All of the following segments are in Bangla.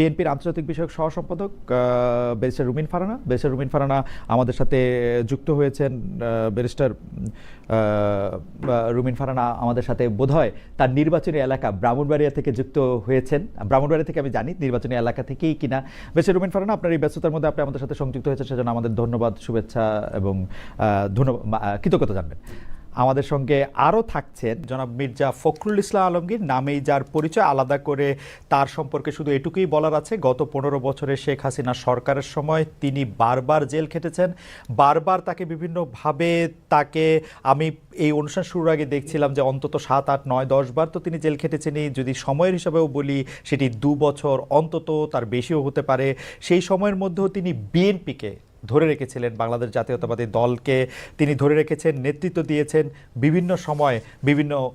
বিএনপির আন্তর্জাতিক বিষয়ক সহ সম্পাদক ব্যারিস্টার রুমিন ফারানা। ব্যারিস্টার রুমিন ফারানা আমাদের সাথে যুক্ত হয়েছেন ব্যারিস্টার রুমিন ফারানা আমাদের সাথে বোধহয় তার নির্বাচনী এলাকা ব্রাহ্মণবাড়িয়া থেকে যুক্ত হয়েছেন। ব্রাহ্মণবাড়িয়া থেকে আমি জানি নির্বাচনী এলাকা থেকেই কিনা। ব্যারিস্টার রুমিন ফারানা, আপনার এই ব্যস্ততার মধ্যে আপনি আমাদের সাথে সংযুক্ত হয়েছেন, সেজন্য আমাদের ধন্যবাদ, শুভেচ্ছা এবং ধন্যবাদ কৃতজ্ঞতা জানবেন। আমাদের সঙ্গে আরও থাকছেন জনাব মির্জা ফখরুল ইসলাম আলমগীর। নামেই যার পরিচয় আলাদা করে তার সম্পর্কে শুধু এটুকুই বলার আছে। গত পনেরো বছরে শেখ হাসিনা সরকারের সময় তিনি বারবার জেল খেটেছেন। বারবার তাকে বিভিন্নভাবে তাকে আমি এই অনুষ্ঠান শুরুর আগে দেখছিলাম যে অন্তত সাত, আট, নয়, দশ বার তো তিনি জেল খেটেছেনই। যদি সময়ের হিসাবেও বলি, সেটি দু বছর অন্তত তার বেশিও হতে পারে। সেই সময়ের মধ্যেও তিনি বিএনপিকে ধরে রেখেছিলেন বাংলাদেশ জাতীয়তাবাদী দলকে। তিনি ধরে রেখেছেন, নেতৃত্ব দিয়েছেন, বিভিন্ন সময় বিভিন্ন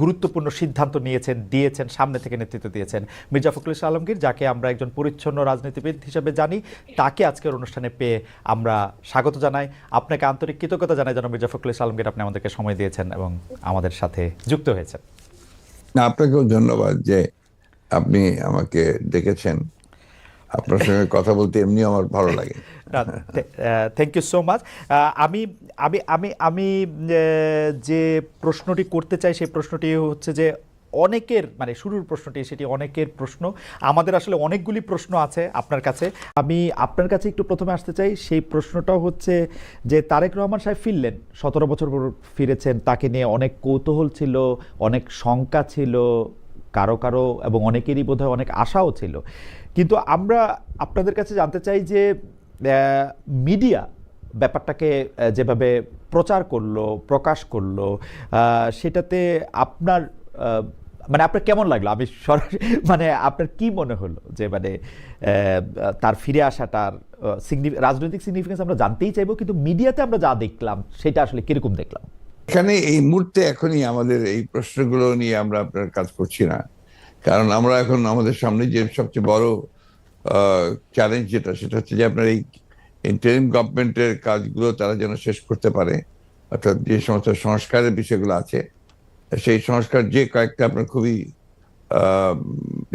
গুরুত্বপূর্ণ সিদ্ধান্ত নিয়েছেন, দিয়েছেন, সামনে থেকে নেতৃত্ব দিয়েছেন। মির্জা ফখরুল আলমগীর, যাকে আমরা একজন পরিচ্ছন্ন রাজনীতিবিদ হিসেবে জানি, তাকে আজকের অনুষ্ঠানে পেয়ে আমরা স্বাগত জানাই। আপনাকে আন্তরিক কৃতজ্ঞতা জানাই যেন মির্জা ফখরুল আলমগীর আপনি আমাদেরকে সময় দিয়েছেন এবং আমাদের সাথে যুক্ত হয়েছেন। আপনাকেও ধন্যবাদ যে আপনি আমাকে ডেকেছেন। আপনার সঙ্গে কথা বলতে এমনি আমার ভালো লাগে। থ্যাংক ইউ সো মাচ আমি আমি আমি আমি যে প্রশ্নটি করতে চাই, সেই প্রশ্নটি হচ্ছে যে অনেকের মানে শুরুর প্রশ্নটি, সেটি অনেকের প্রশ্ন। আমাদের আসলে অনেকগুলি প্রশ্ন আছে আপনার কাছে। আমি আপনার কাছে একটু প্রথমে আসতে চাই, সেই প্রশ্নটাও হচ্ছে যে তারেক রহমান সাহেব ফিরলেন। সতেরো বছর পর ফিরেছেন, তাকে নিয়ে অনেক কৌতূহল ছিল, অনেক শঙ্কা ছিল কারও কারও এবং অনেকেরই বোধহয় অনেক আশাও ছিল। কিন্তু আমরা আপনাদের কাছে জানতে চাই যে মিডিয়া ব্যাপারটাকে যেভাবে প্রচার করল, প্রকাশ করল সেটাতে আপনার মানে আপনার কেমন লাগল? আমি সরাসরি মানে আপনার কি মনে হলো যে মানে তার ফিরে আসাটার রাজনৈতিক সিগনিফিকেন্স আমরা জানতেই চাইব, কিন্তু মিডিয়াতে আমরা যা দেখলাম, সেটা আসলে কীরকম দেখলাম? এখানে এই মুহূর্তে এখনই আমাদের এই প্রশ্নগুলো নিয়ে আমরা আপনার কাজ করছি না। কারণ আমরা এখন আমাদের সামনে যে সবচেয়ে বড় চ্যালেঞ্জ যেটা, সেটা হচ্ছে যে আপনার এই ইন্টারিম গভর্নমেন্টের কাজগুলো তারা যেন শেষ করতে পারে। অর্থাৎ যে সমস্ত সংস্কারের বিষয়গুলো আছে, সেই সংস্কার যে কয়েকটা আপনার খুবই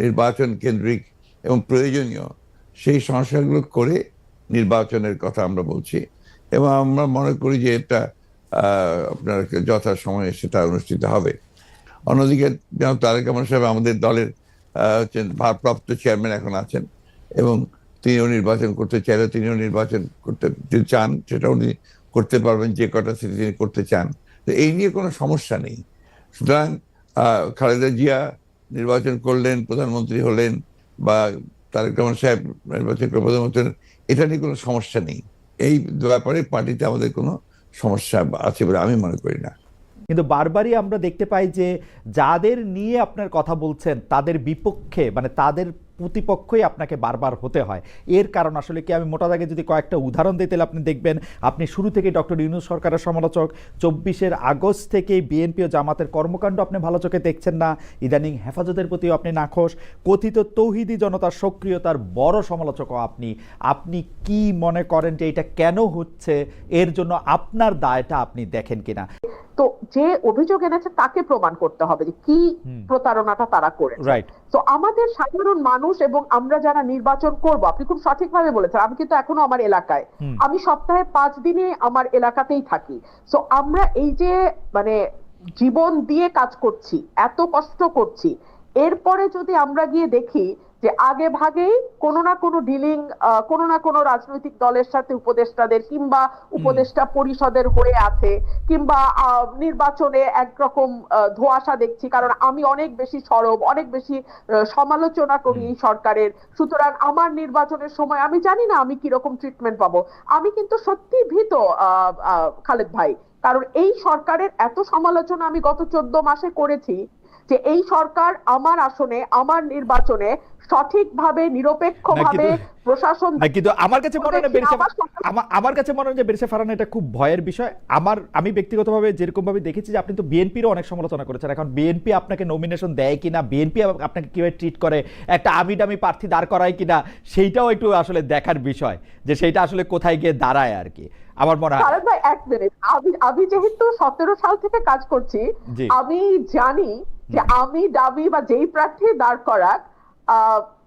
নির্বাচন কেন্দ্রিক এবং প্রয়োজনীয়, সেই সংস্কারগুলো করে নির্বাচনের কথা আমরা বলছি। এবং আমরা মনে করি যে এটা আপনার যথা সময়ে সেটা অনুষ্ঠিত হবে। অন্যদিকে যেন তারেক রহমান সাহেব আমাদের দলের ভারপ্রাপ্ত চেয়ারম্যান এখন আছেন এবং তিনিও নির্বাচন করতে চাইলে তিনিও নির্বাচন করতে চান, সেটা উনি করতে পারবেন, যে কটা সিটি তিনি করতে চান। তো এই নিয়ে কোনো সমস্যা নেই। সুতরাং খালেদা জিয়া নির্বাচন করলেন, প্রধানমন্ত্রী হলেন বা তারেক রহমান সাহেব নির্বাচন প্রধানমন্ত্রী এটা নিয়ে কোনো সমস্যা নেই। এই ব্যাপারে পার্টিতে আমাদের কোনো সমস্যা আছে বলে আমি মনে করি না। কিন্তু বারবারই আমরা দেখতে পাই যে যাদের নিয়ে আপনার কথা বলছেন, তাদের বিপক্ষে মানে তাদের প্রতিপক্ষই আপনাকে বারবার হতে হয়। এর কারণ আসলে কি? আমি মোটা দাগে যদি কয়েকটা উদাহরণ দিই তাহলে আপনি দেখবেন আপনি শুরু থেকে ডক্টর ইউনুস সরকারের সমালোচক চব্বিশের আগস্ট থেকে বিএনপি ও জামাতের কর্মকাণ্ড আপনি ভালো চোখে দেখছেন না। ইদানিং হেফাজতের প্রতিও আপনি নাখোশ। কথিত তৌহিদি জনতার সক্রিয়তার বড় সমালোচকও আপনি। আপনি কি মনে করেন যে এটা কেন হচ্ছে? এর জন্য আপনার দায়টা আপনি দেখেন কিনা? তো যে অভিযোগ এনেছে তাকে প্রমাণ করতে হবে যে কি প্রতারণাটা তারা করে রাইট তো আমাদের সাধারণ মানুষ এবং আমরা যারা নির্বাচন করব আপনি খুব সঠিকভাবে বলেছেন আমি কিন্তু এখনও আমার এলাকায়। আমি সপ্তাহে পাঁচ দিনে আমার এলাকাতেই থাকি। তো আমরা এই যে মানে জীবন দিয়ে কাজ করছি এত কষ্ট করছি এরপরে যদি আমরা গিয়ে দেখি যে আগে ভাগেই কোনো না কোনো ডিলিং কোনো না কোনো রাজনৈতিক দলের সাথে উপদেষ্টাদের কিংবা উপদেষ্টা পরিষদের হয়ে আছে কিংবা নির্বাচনে একরকম ধোয়াশা দেখছি। কারণ আমি অনেক বেশি সরব অনেক বেশি সমালোচনা করি এই সরকারের। সুতরাং আমার নির্বাচনের সময় আমি জানি না আমি কীরকম ট্রিটমেন্ট পাবো। আমি কিন্তু সত্যি ভীত খালেদ ভাই। কারণ এই সরকারের এত সমালোচনা আমি গত চোদ্দ মাসে করেছি যে এই সরকার আমার আসনে আমার নির্বাচনে সঠিকভাবে নিরপেক্ষভাবে প্রশাসন কিন্তু আমার কাছে মনে হয় আমার কাছে মনে হয় যে বেরসে ফারান এটা খুব ভয়ের বিষয়। আমার আমি ব্যক্তিগতভাবে যেরকম ভাবে দেখেছি যে আপনি তো বিএনপিরও অনেক সমালোচনা করেছেন। এখন বিএনপি আপনাকে নমিনেশন দেয় কিনা বিএনপি আপনাকে কীভাবে ট্রিট করে একটা আমি দামি প্রার্থী দাঁড় করায় কিনা সেইটাও একটু আসলে দেখার বিষয় যে সেইটা আসলে কোথায় গিয়ে দাঁড়ায় আর কি। আমার মনে হয় ভাই এক মিনিট আমি আমি যেহেতু সতেরো সাল থেকে কাজ করছি আমি জানি যে আমি দাবি বা যেই প্রার্থী দাঁড় করাক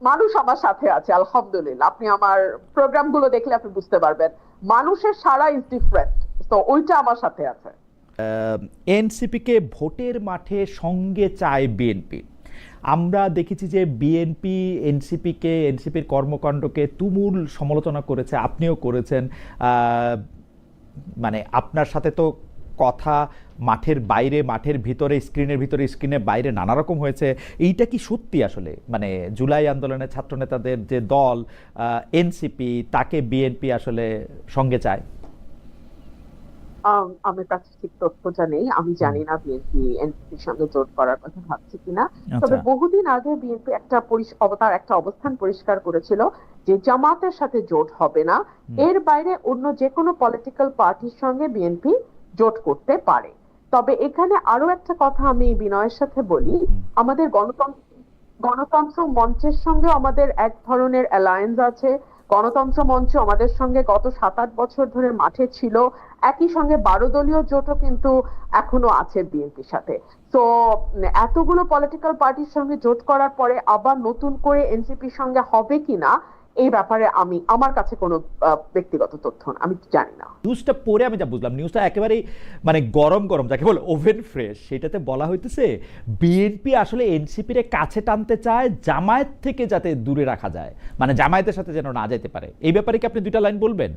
মানুষ আমার সাথে আছে আলহামদুলিল্লাহ। আপনি আমার প্রোগ্রামগুলো দেখলে আপনি বুঝতে পারবেন। মানুষের সারা ইজ ডিফারেন্ট তো ওইটা আমার সাথে আছে। এনসিপিকে ভোটের মাঠে সঙ্গে চায় বিএনপি। আমরা দেখেছি যে বিএনপি এনসিপিকে এনসিপির কর্মকাণ্ডকে তুমুল সমালোচনা করেছে আপনিও করেছেন। মানে আপনার সাথে তো কথা মাঠের বাইরে মাঠের ভিতরে স্ক্রিনের ভিতরে স্ক্রিনের বাইরে নানা রকম হয়েছে। এইটা কি সত্যি আসলে? মানে জুলাই আন্দোলনের ছাত্রনেতাদের যে দল এনসিপি তাকে বিএনপি আসলে সঙ্গে চায়? আম, আমার কাছে ঠিক তথ্যটা নেই। আমি জানি না বিএনপি এনসিপির সঙ্গে জোট করার কথা ভাবছে কিনা। তবে আচ্ছা বহুদিন আগে বিএনপি একটা অবতার একটা অবস্থান পরিষ্কার করেছিল যে জামাতের সাথে জোট হবে না। এর বাইরে অন্য যে কোনো পলিটিক্যাল পার্টির সঙ্গে বিএনপি জোট করতে পারে। তবে এখানে আরও একটা কথা আমি বিনয়ের সাথে বলি। আমাদের গণতন্ত্র গণতন্ত্র মঞ্চের সঙ্গে আমাদের এক ধরনের অ্যালায়েন্স আছে। গণতন্ত্র মঞ্চ আমাদের সঙ্গে গত সাত আট বছর ধরে মাঠে ছিল। একই সঙ্গে বারো দলীয় জোটও কিন্তু এখনও আছে বিএনপির সাথে। তো এতগুলো পলিটিক্যাল পার্টির সঙ্গে জোট করার পরে আবার নতুন করে এনসিপির সঙ্গে হবে কিনা এই ব্যাপারে আমি আমার কাছে কোনো ব্যক্তিগত তথ্য না, আমি জানি না। নিউজটা পড়ে আমি যা বুঝলাম নিউজটা একেবারেই মানে গরম গরম যাকে বলে ওভেন ফ্রেশ সেটাতে বলা হইতেছে বিএনপি আসলে এনসিপির কাছে টানতে চায় জামায়াত থেকে যাতে দূরে রাখা যায় মানে জামায়াতের সাথে যেন না যেতে পারে। এই ব্যাপারে কি আপনি দুইটা লাইন বলবেন?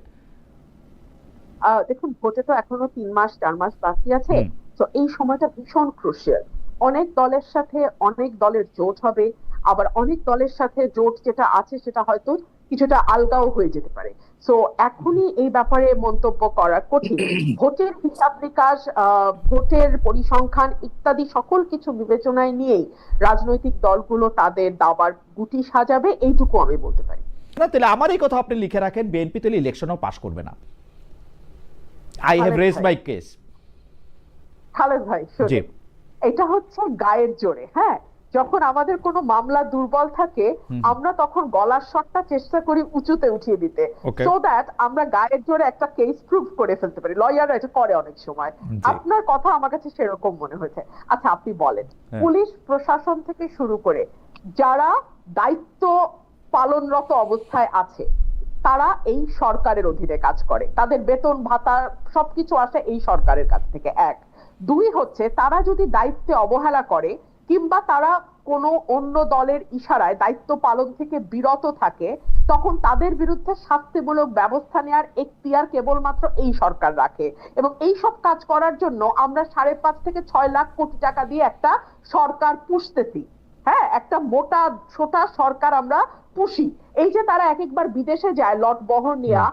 আহ, দেখুন ভোটে তো এখনও তিন মাস চার মাস বাকি আছে তো এই সময়টা ভীষণ ক্রুশিয়াল অনেক দলের সাথে অনেক দলের জোট হবে আবার অনেক দলের সাথে জোট যেটা আছে সেটা হয়তো কিছুটা আলগাও হয়ে যেতে পারে। তো এখনই এই ব্যাপারে মন্তব্য করা কঠিন। ভোটের হিসাব নিকাশ ভোটের পরিসংখ্যান ইত্যাদি সকল কিছু বিবেচনায় নিয়েই রাজনৈতিক দলগুলো তাদের দাবার গুটি সাজাবে এইটুকু আমি বলতে পারি। না তাহলে আমার এই কথা আপনি লিখে রাখেন বিএনপি তাহলে ইলেকশনও পাস করবে না। I have raised. My case Khaled ভাই এটা হচ্ছে গায়ের জোরে হ্যাঁ? যখন আমাদের কোনো মামলা দুর্বল থাকে আমরা তখন গলার স্বরটা চেষ্টা করি উঁচুতে উঠিয়ে দিতে। সো দ্যাট আমরা গায়ের জোরে একটা কেস প্রুভ করে ফেলতে পারি। লয়াররা এটা করে অনেক সময়। আপনার কথা আমার কাছে সেরকম মনে হয়েছে। আচ্ছা আপনি বলেন। হ্যাঁ। পুলিশ প্রশাসন থেকে শুরু করে যারা দায়িত্ব পালনরত অবস্থায় আছে তারা এই সরকারের অধীনে কাজ করে। তাদের বেতন ভাতা সবকিছু আসে এই সরকারের কাছ থেকে। এক। দুই হচ্ছে তারা যদি দায়িত্বে অবহেলা করে কিংবা তারা কোনো অন্য দলের ইশারায় দায়িত্ব পালন থেকে বিরত থাকে, তখন তাদের বিরুদ্ধে শাস্তিমূলক ব্যবস্থা নেওয়ার এখতিয়ার কেবলমাত্র এই সরকার রাখে। এবং এই সব কাজ করার জন্য আমরা সাড়ে পাঁচ থেকে ছয় লাখ কোটি টাকা দিয়ে একটা সরকার পুষতেছি। হ্যাঁ একটা মোটা ছোটা সরকার আমরা পুষি। এই যে তারা এক একবার বিদেশে যায় লট বহর নেওয়া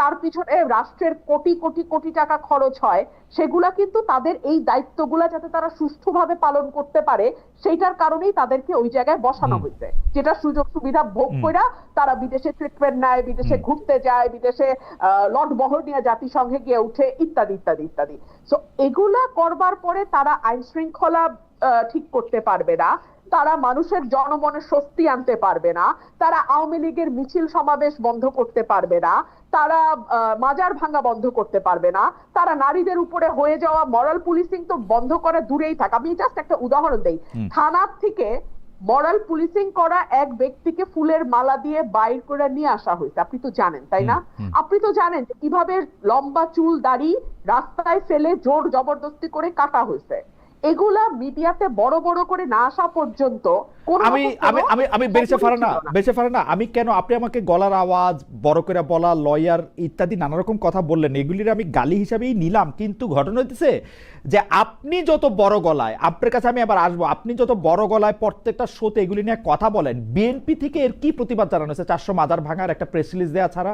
তার পিছনে রাষ্ট্রের কোটি কোটি কোটি টাকা খরচ হয় সেগুলা কিন্তু তাদের এই দায়িত্বগুলা যাতে তারা সুষ্ঠুভাবে পালন করতে পারে সেইটার কারণেই তাদেরকে ওই জায়গায় বসানো। হয়েছে যেটা সুযোগ সুবিধা ভোগ করে তারা বিদেশে ট্রিটমেন্ট নেয় বিদেশে ঘুরতে যায় বিদেশে আহ, লট বহর নিয়ে জাতিসংঘে গিয়ে উঠে ইত্যাদি ইত্যাদি ইত্যাদি। সো এগুলা করবার পরে তারা আইন শৃঙ্খলা ঠিক করতে পারবে না। তারা মানুষের জনমনে স্বস্তি আনতে পারবে না। তারা আওয়ামী লীগের মিছিল সমাবেশ বন্ধ করতে পারবে না। তারা মাজার ভাঙা বন্ধ করতে পারবে না। তারা নারীদের উপরে হয়ে যাওয়া মরাল পুলিশিং তো বন্ধ করে দূরেই থাক। আমি জাস্ট একটা উদাহরণ দেই। থানার থেকে মরাল পুলিশিং করা এক ব্যক্তিকে ফুলের মালা দিয়ে বাইর করে নিয়ে আসা হয়েছে। আপনি তো জানেন তাই না। আপনি তো জানেন কীভাবে লম্বা চুল দাড়ি রাস্তায় ফেলে জোর জবরদস্তি করে কাটা হয়েছে। এগুলা মিডিয়াতে বড় বড় করে না আসা পর্যন্ত আমি আমি আমি আমি খবরই পারে না। বেরিয়ে পারে না আমি কেন আপনি আমাকে গলার আওয়াজ বড় করে বলা লয়ার ইত্যাদি নানা রকম কথা বললেন এগুলির আমি গালি হিসাবেই নিলাম কিন্তু ঘটনা হইতেছে যে আপনি যত বড় গলায় আপনার কাছে আমি আবার আসব আপনি যত বড় গলায় প্রত্যেকটা শোতে এগুলি নিয়ে কথা বলেন বিএনপি থেকে এর কি প্রতিবাদ জানানো হয়েছে চারশো মাদার ভাঙার একটা প্রেস রিলিজ দেওয়া ছাড়া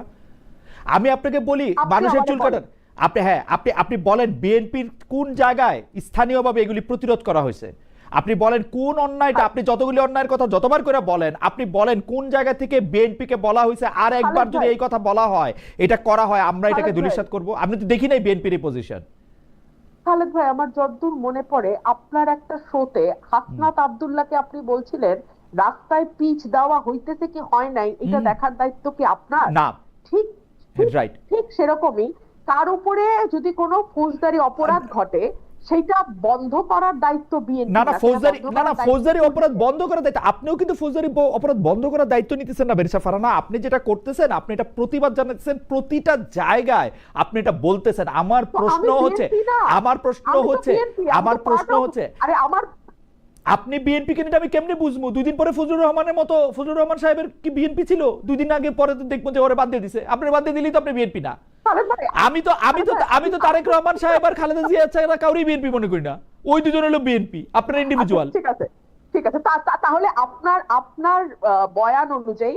আমি আপনাকে বলি মানুষের চুল। কাটার আপনি হ্যাঁ আপনি আপনি বলেন বিএনপির কোন জায়গায় স্থানীয়ভাবে এগুলি প্রতিরোধ করা হয়েছে? আপনি বলেন কোন অন্যায়টা আপনি যতগুলি অন্যায়ের কথা যতবার করে বলেন আপনি বলেন কোন জায়গা থেকে বিএনপিকে বলা হয়েছে আর একবার যদি এই কথা বলা হয় এটা করা হয় আমরা এটাকে দুলিশাত করব। আপনি তো দেখি নাই বিএনপির পজিশন খালেদ ভাই আমার যতদূর মনে পড়ে আপনার একটা শোতে হাসনাত আব্দুল্লাহকে আপনি বলছিলেন রাস্তায় পিচ দেওয়া হইতেছে কি হয় নাই এটা দেখার দায়িত্ব কি আপনার? না। ঠিক ঠিক- রাইট ঠিক সেরকমই। তার উপরে যদি কোনো ফৌজদারি অপরাধ ঘটে সেইটা বন্ধ করার দায়িত্ব বিএনপি না না ফৌজদারি না না ফৌজদারি অপরাধ বন্ধ করার দায়িত্ব আপনিও কিন্তু ফৌজদারি অপরাধ বন্ধ করার দায়িত্ব নিতেছেন না বেরিসা ফারানা। আপনি যেটা করতেছেন আপনি এটা প্রতিবাদ জানাচ্ছেন প্রতিটা জায়গায়। আপনি এটা বলতেছেন। আমার প্রশ্ন হচ্ছে আমার প্রশ্ন হচ্ছে আমার প্রশ্ন হচ্ছে আরে আমার আপনি বিএনপি কে নিয়ে আমি কেমনে বুঝব? দুই দিন পরে ফজলুর রহমানের মতো ফজলুর রহমান সাহেবের কি বিএনপি ছিল? দুই দিন আগে পরে তো দেখব যে ওরা বাদ দিয়ে দিছে। আপনি বাদ দিয়ে দিলেই তো আপনি বিএনপি না। আমি তো আমি তো আমি তো তারেক রহমান সাহেব আর খালেদা জিয়া ছাড়া কাউরি বিএনপি মনে করি না। ওই দুজন হলো বিএনপি আপনার ইন্ডিভিজুয়াল ঠিক আছে। ঠিক আছে তাহলে আপনার আপনার বয়ান অনুযায়ী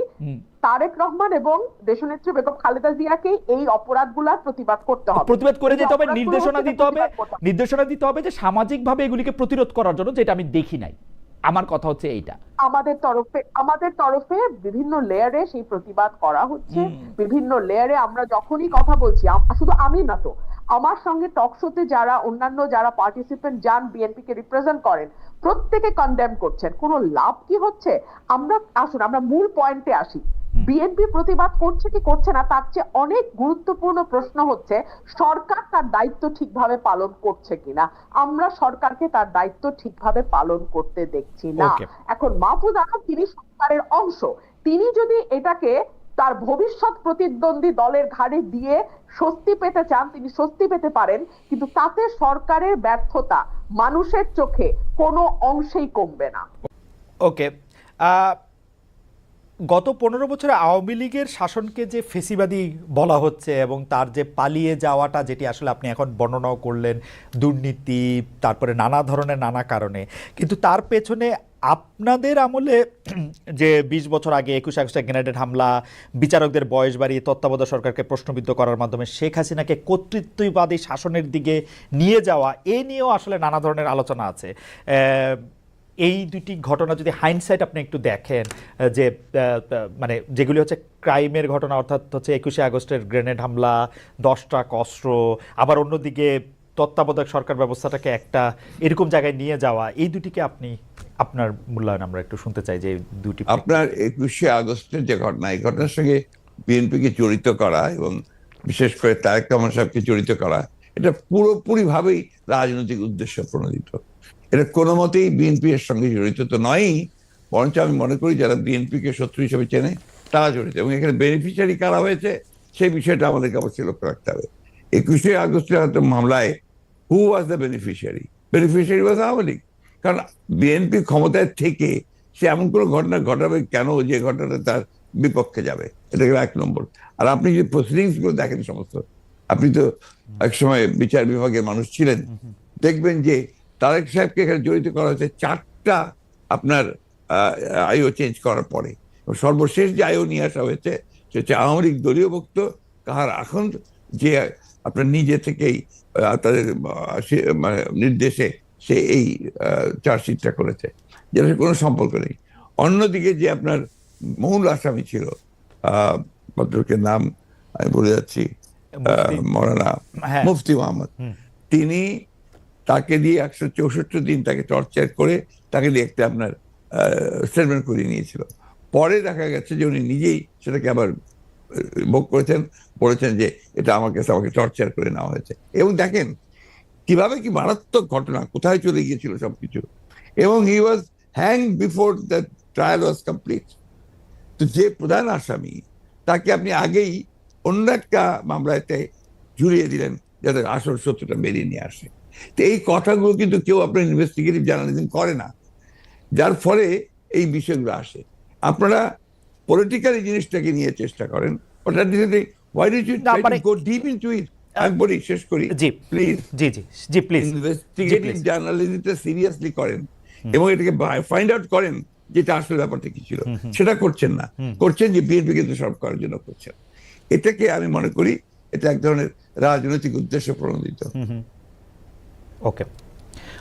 তারেক রহমান এবং দেশনেত্রী বেগম খালেদা জিয়াকে এই অপরাধগুলার প্রতিবাদ করতে হবে। প্রতিবাদ করে যেতে হবে নির্দেশনা দিতে হবে। নির্দেশনা দিতে হবে যে সামাজিকভাবে এগুলিকে প্রতিরোধ করার জন্য যেটা আমি দেখি নাই। আমার কথা হচ্ছে এইটা। আমাদের তরফে আমাদের তরফে বিভিন্ন লেয়ারে সেই প্রতিবাদ করা হচ্ছে। বিভিন্ন লেয়ারে আমরা যখনই কথা বলছি শুধু আমি না তো আমার সঙ্গে টক শোতে যারা অন্যান্য যারা পার্টিসিপেন্ট যান বিএনপি কে রিপ্রেজেন্ট করেন প্রত্যেকে কন্ডেম করছেন। কোনো লাভ কি হচ্ছে? আমরা আসুন আমরা মূল পয়েন্টে আসি। বিএনপি প্রতিবাদ করছে কি করছে না তার চেয়ে অনেক গুরুত্বপূর্ণ প্রশ্ন হচ্ছে সরকার তার দায়িত্ব ঠিকভাবে পালন করছে কিনা আমরা সরকারকে তার দায়িত্ব ঠিকভাবে পালন করতে দেখছি না। এখন মাহফুজ আলম তিনি সরকারের অংশ। তিনি যদি এটাকে তার ভবিষ্যৎ প্রতিদ্বন্দ্বী দলের ঘাড়ে দিয়ে স্বস্তি পেতে চান, তিনি স্বস্তি পেতে পারেন, কিন্তু তাতে সরকারের ব্যর্থতা মানুষের চোখে কোনো অংশেই কমবে না। ওকে গত পনেরো বছরে আওয়ামী লীগের শাসনকে যে ফেসিবাদী বলা হচ্ছে এবং তার যে পালিয়ে যাওয়াটা যেটি আসলে আপনি এখন বর্ণনাও করলেন, দুর্নীতি, তারপরে নানা ধরনের নানা কারণে, কিন্তু তার পেছনে আপনাদের আমলে যে বিশ বছর আগে একুশ আগস্টে গ্রেনেডেড হামলা, বিচারকদের বয়স বাড়িয়ে তত্ত্বাবধায়ক সরকারকে প্রশ্নবিদ্ধ করার মাধ্যমে শেখ হাসিনাকে কর্তৃত্ববাদী শাসনের দিকে নিয়ে যাওয়া, এ নিয়েও আসলে নানা ধরনের আলোচনা আছে। এই দুটি ঘটনা যদি হাইন্ডসাইট আপনি একটু দেখেন যে মানে যেগুলি হচ্ছে ক্রাইমের ঘটনা, অর্থাৎ হচ্ছে একুশে আগস্টের গ্রেনেড হামলা, দশটা অস্ত্র, আবার অন্যদিকে তত্ত্বাবধায়ক সরকার ব্যবস্থাটাকে একটা এরকম জায়গায় নিয়ে যাওয়া, এই দুটিকে আপনি আপনার মূল্যায়ন আমরা একটু শুনতে চাই যে দুটি আপনার একুশে আগস্টের যে ঘটনা, এই ঘটনার সঙ্গে বিএনপিকে জড়িত করা এবং বিশেষ করে তারেক রহমান সাহেবকে জড়িত করা, এটা পুরোপুরি ভাবেই রাজনৈতিক উদ্দেশ্য প্রণোদিত। এটা কোনো মতেই বিএনপি এর সঙ্গে জড়িত তো নয়ই, বরঞ্চ আমি মনে করি যারা বিএনপিকে শত্রু হিসেবে চেনে, তারা জড়িত। এবং এখানে বেনিফিশিয়ারি কারা হয়েছে সেই বিষয়টা আমাদেরকে অবশ্যই লক্ষ্য রাখতে হবে। একুশে আগস্টের হয়তো মামলায় who was the beneficiary beneficiary was Awami League. কারণ বিএনপি ক্ষমতায় থেকে সে এমন কোনো ঘটনা ঘটাবে কেন যে ঘটনাটা তার বিপক্ষে যাবে? এটা গেল এক নম্বর। আর আপনি যদি প্রসিডিংসগুলো দেখেন সমস্ত আপনি তো একসময় বিচার বিভাগের মানুষ ছিলেন দেখবেন যে তারেক সাহেবকে এখানে জড়িত করা হয়েছে চারটা আপনার আইও চেঞ্জ করার পরে। সর্বশেষ যে আইও নিয়ে আসা হয়েছে সে হচ্ছে আওয়ামী লীগ দলীয় ভক্ত কাহার এখন যে আপনার নিজে থেকেই তাদের মানে নির্দেশে সে এই চার্জশিটটা করেছে। যেটা কোনো সম্পর্ক নেই। অন্যদিকে যে আপনার মূল আসামি ছিল আহ, ভদ্রলোকের নাম আমি বলে যাচ্ছি মৌলানা হ্যাঁ। মুফতি মোহাম্মদ। তিনি তাকে দিয়ে একশো চৌষট্টি দিন তাকে টর্চার করে তাকে দিয়ে একটা আপনার স্টেটমেন্ট করিয়ে নিয়েছিল। পরে দেখা গেছে যে উনি নিজেই সেটাকে আবার ভোগ করেছেন বলেছেন যে এটা আমার কাছে আমাকে টর্চার করে নেওয়া হয়েছে। এবং দেখেন কীভাবে কি মারাত্মক ঘটনা কোথায় চলে গিয়েছিল সবকিছু? এবং he was hang before the trial was complete তো যে প্রধান আসামি তাকে আপনি আগেই অন্য একটা মামলাতে জুড়িয়ে দিলেন যাতে আসল সত্যটা বেরিয়ে নিয়ে আসে। তো এই কথাগুলো কিন্তু কেউ আপনার ইনভেস্টিগেটিভ জার্নালিজম করে না। যার ফলে এই বিষয়গুলো আসে। আপনারা পলিটিক্যাল জিনিসটাকে নিয়ে চেষ্টা করেন। ওটা why did you go deep into it আমি বলি শেষ করি? প্লিজ জি জি জি প্লিজ ইনভেস্টিগেটিভ জার্নালিজমটা সিরিয়াসলি করেন এবং এটাকে ফাইন্ড আউট করেন যেটা আসলে ব্যাপারটা কি ছিল। সেটা করছেন না। করছেন যে বিএনপি কিন্তু সব করার জন্য করছেন। এটাকে আমি মনে করি এটা এক ধরনের রাজনৈতিক উদ্দেশ্য প্রণোদিত। ওকে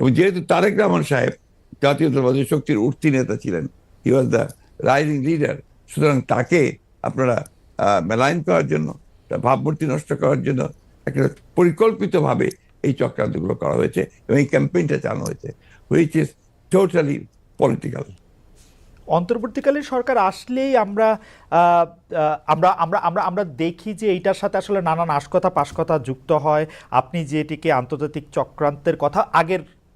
এবং যেহেতু তারেক রহমান সাহেব জাতীয়তাবাদী শক্তির উঠতি নেতা ছিলেন he was the rising leader সুতরাং তাকে আপনারা মেলাইন করার জন্য, তার ভাবমূর্তি নষ্ট করার জন্য একটা পরিকল্পিতভাবে এই চক্রান্তগুলো করা হয়েছে এবং এই ক্যাম্পেইনটা চালানো হয়েছে হুইচ ইজ টোটালি পলিটিক্যাল অন্তর্বর্তীকালীন সরকার আসলেই আমরা আমরা আমরা আমরা আমরা দেখি যে এইটার সাথে আসলে নানান আশকথা পাশকথা যুক্ত হয়। আপনি যেটিকে আন্তর্জাতিক চক্রান্তের কথা আগের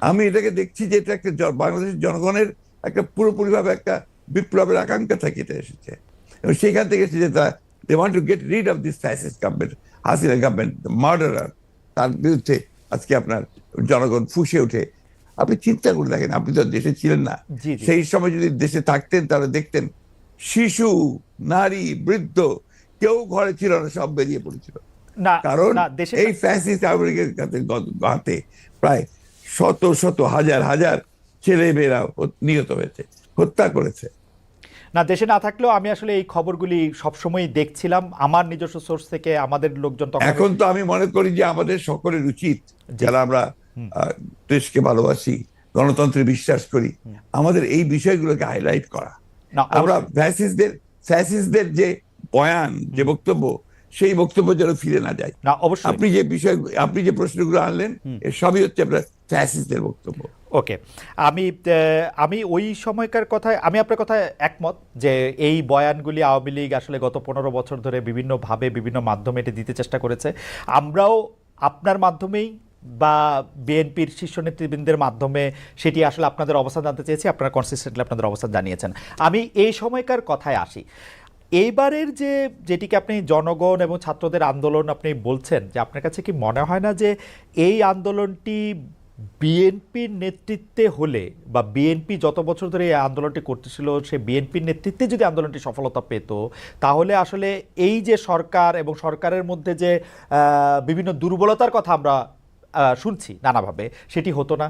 আমি এটাকে দেখছি যে এটা একটা বাংলাদেশের জনগণের একটা পুরোপুরিভাবে একটা বিপ্লবের আকাঙ্ক্ষা থেকে এটা এসেছে। এবং সেখান থেকে এসেছে যে তারা they want to get rid of this fascist government Hasina government murderer তার বিরুদ্ধে আজকে আপনার জনগণ ফুসে ওঠে। আপনি চিন্তা করে দেখেন আপনি তো দেশে ছিলেন না। সেই সময় যদি দেশে থাকতেন তাহলে দেখতেন শিশু নারী বৃদ্ধ কেউ ঘরে ছিল না সব বেরিয়ে পড়েছিল। কারণ এই ফ্যাসিস্ট আমেরিকার কাছে হাতে প্রায় শত শত হাজার হাজার ছেলে মেয়েরা নিহত হয়েছে হত্যা করেছে। না দেশে না থাকলেও আমি আসলে এই খবরগুলি সবসময় দেখছিলাম। আমার নিজস্ব সোর্স থেকে আমাদের লোকজন এখন তো আমি মনে করি যে আমাদের সকলের উচিত যারা আমরা দেশকে ভালোবাসি গণতন্ত্রে বিশ্বাস করি আমাদের এই বিষয়গুলোকে হাইলাইট করা। না আমরা ফ্যাসিস্টদের ফ্যাসিস্টদের যে বয়ান যে বক্তব্য সেই বক্তব্য যেন ফিরে না যায়। না অবশ্যই। আপনি যে বিষয় আপনি যে প্রশ্নগুলো আনলেন এর সবই হচ্ছে আপনার ফ্যাসিস্টদের বক্তব্য। ওকে, আমি আমি ওই সময়কার কথায়, আমি আপনার কথায় একমত যে এই বয়ানগুলি আওয়ামী লীগ আসলে গত পনেরো বছর ধরে বিভিন্নভাবে বিভিন্ন মাধ্যমে এটি দিতে চেষ্টা করেছে। আমরাও আপনার মাধ্যমেই বা বিএনপির শীর্ষ নেতৃবৃন্দের মাধ্যমে সেটি আসলে আপনাদের অবস্থান জানতে চেয়েছি, আপনারা কনসিস্টেন্টলি আপনাদের অবস্থান জানিয়েছেন। আমি এই সময়কার কথায় আসি। এইবারের যে, যেটিকে আপনি জনগণ এবং ছাত্রদের আন্দোলন আপনি বলছেন, যে আপনার কাছে কি মনে হয় না যে এই আন্দোলনটি বিএনপির নেতৃত্বে হলে বা বিএনপি যত বছর ধরে এই আন্দোলনটি করতেছিল সে বিএনপির নেতৃত্বে যদি আন্দোলনটি সফলতা পেত তাহলে আসলে এই যে সরকার এবং সরকারের মধ্যে যে বিভিন্ন দুর্বলতার কথা আমরা শুনছি নানাভাবে সেটি হতো না।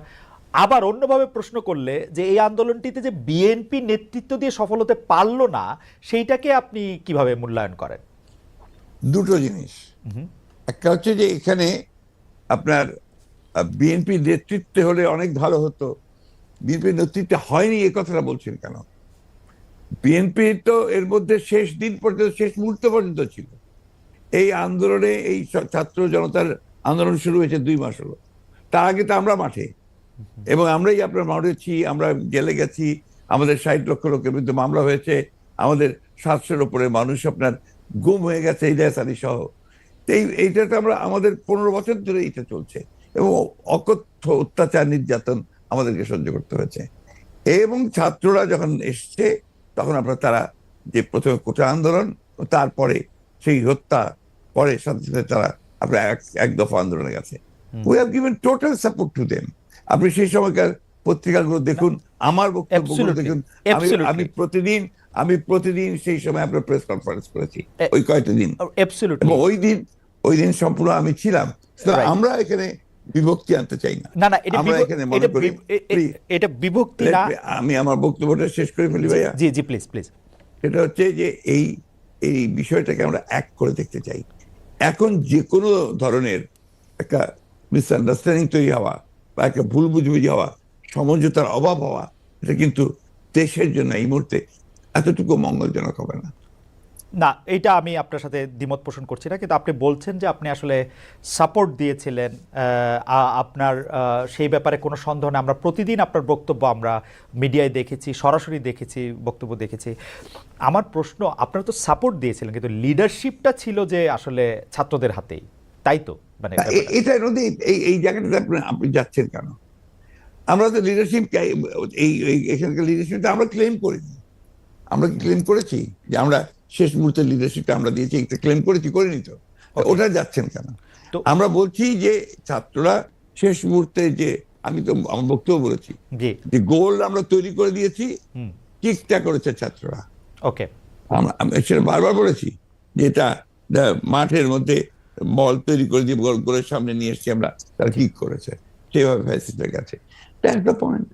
আবার অন্যভাবে প্রশ্ন করলে যে এই আন্দোলনটিতে যে বিএনপি নেতৃত্ব দিয়ে সফল হতে পারল না সেইটাকে আপনি কীভাবে মূল্যায়ন করেন? দুটো জিনিস। একটা হচ্ছে যে এখানে আপনার বিএনপি নেতৃত্বে হলে অনেক ভালো হতো। বিএনপি নেতৃত্বে হয়নি এ কথাটা বলছেন কেন? বিএনপি তো এর মধ্যে শেষ দিন পর্যন্ত, শেষ মুহূর্ত পর্যন্ত ছিল। এই আন্দোলনে এই ছাত্র জনতার আন্দোলন শুরু হয়েছে দুই মাস হলো। তার আগে তো আমরা মাঠে। এবং আমরাই আপনার মাঠেছি আমরা জেলে গেছি, আমাদের ষাট লক্ষ লোকের বিরুদ্ধে মামলা হয়েছে, আমাদের সাতশোর ওপরে মানুষ আপনার গুম হয়ে গেছে এই দেশানি সহ। এই, এইটা তো আমরা, আমাদের পনেরো বছর ধরে এটা চলছে। এবং অকথ্য অত্যাচার নির্যাতন আমাদেরকে সহ্য করতে হয়েছে। এবং ছাত্ররা যখন এসছে তখন আপনার তারা যে প্রথমে কোটা আন্দোলন তারপরে সেই হত্যা পরে সাথে সাথে তারা আপনার এক এক দফা আন্দোলনে গেছে। We have given total support to them আপনি সেই সময়কার পত্রিকাগুলো দেখুন আমার বক্তব্যগুলো দেখুন। আমি আমি প্রতিদিন আমি প্রতিদিন সেই সময় আপনার প্রেস কনফারেন্স করেছি ওই কয়েকটা দিন। ওই দিন ওই দিন সম্পূর্ণ আমি ছিলাম। আমরা এখানে বিভক্তি আনতে চাই না। না না এটা আমরা এখানে মনে করি এটা বিভক্তি না আমি আমার বক্তব্যটা শেষ করে ফেলি ভাইয়া। জি জি প্লিজ প্লিজ সেটা হচ্ছে যে এই এই বিষয়টাকে আমরা এক করে দেখতে চাই। এখন যে কোনো ধরনের একটা মিসআন্ডারস্ট্যান্ডিং তৈরি হওয়া বা একটা ভুল বুঝবুঝি হওয়া সমঝোতার অভাব হওয়া এটা কিন্তু দেশের জন্য এই মুহূর্তে এতটুকু মঙ্গলজনক হবে না। না এইটা আমি আপনার সাথে দ্বিমত পোষণ করছি না কিন্তু আপনি বলছেন যে আপনি আসলে সাপোর্ট দিয়েছিলেন আপনার সেই ব্যাপারে কোনো সন্দেহ নেই। আমরা প্রতিদিন আপনার বক্তব্য আমরা মিডিয়ায় দেখেছি সরাসরি দেখেছি বক্তব্য দেখেছি। আমার প্রশ্ন আপনারা তো সাপোর্ট দিয়েছিলেন কিন্তু লিডারশিপটা ছিল যে আসলে ছাত্রদের হাতেই তাই তো? মানে তা এ- এটার মধ্যে এই এই জায়গাটাতে আপনি আপনি যাচ্ছেন কেন? আমরা তো লিডারশিপ এই এই- এখানকার লিডারশিপটা আমরা ক্লেম করিনি আমরা কি ক্লেম করেছি? যে আমরা শেষ মুহূর্তে লিডারশিপটা আমরা দিয়েছি এটা ক্লেম করেছি করিনি তো. ওটা যাচ্ছেন কেন? তো আমরা বলছি যে ছাত্ররা শেষ মুহূর্তে যে আমি তো আমার বক্তব্য বলেছি যে গোল আমরা তৈরি করে দিয়েছি কিকটা করেছে ছাত্ররা? ওকে আমরা আমি সেটা বারবার বলেছি যে এটা মাঠের মধ্যে বল তৈরি করে দিয়ে গোল গোলের সামনে নিয়ে এসেছি আমরা তারা কিক করেছে? সেভাবে গেছে। That's the point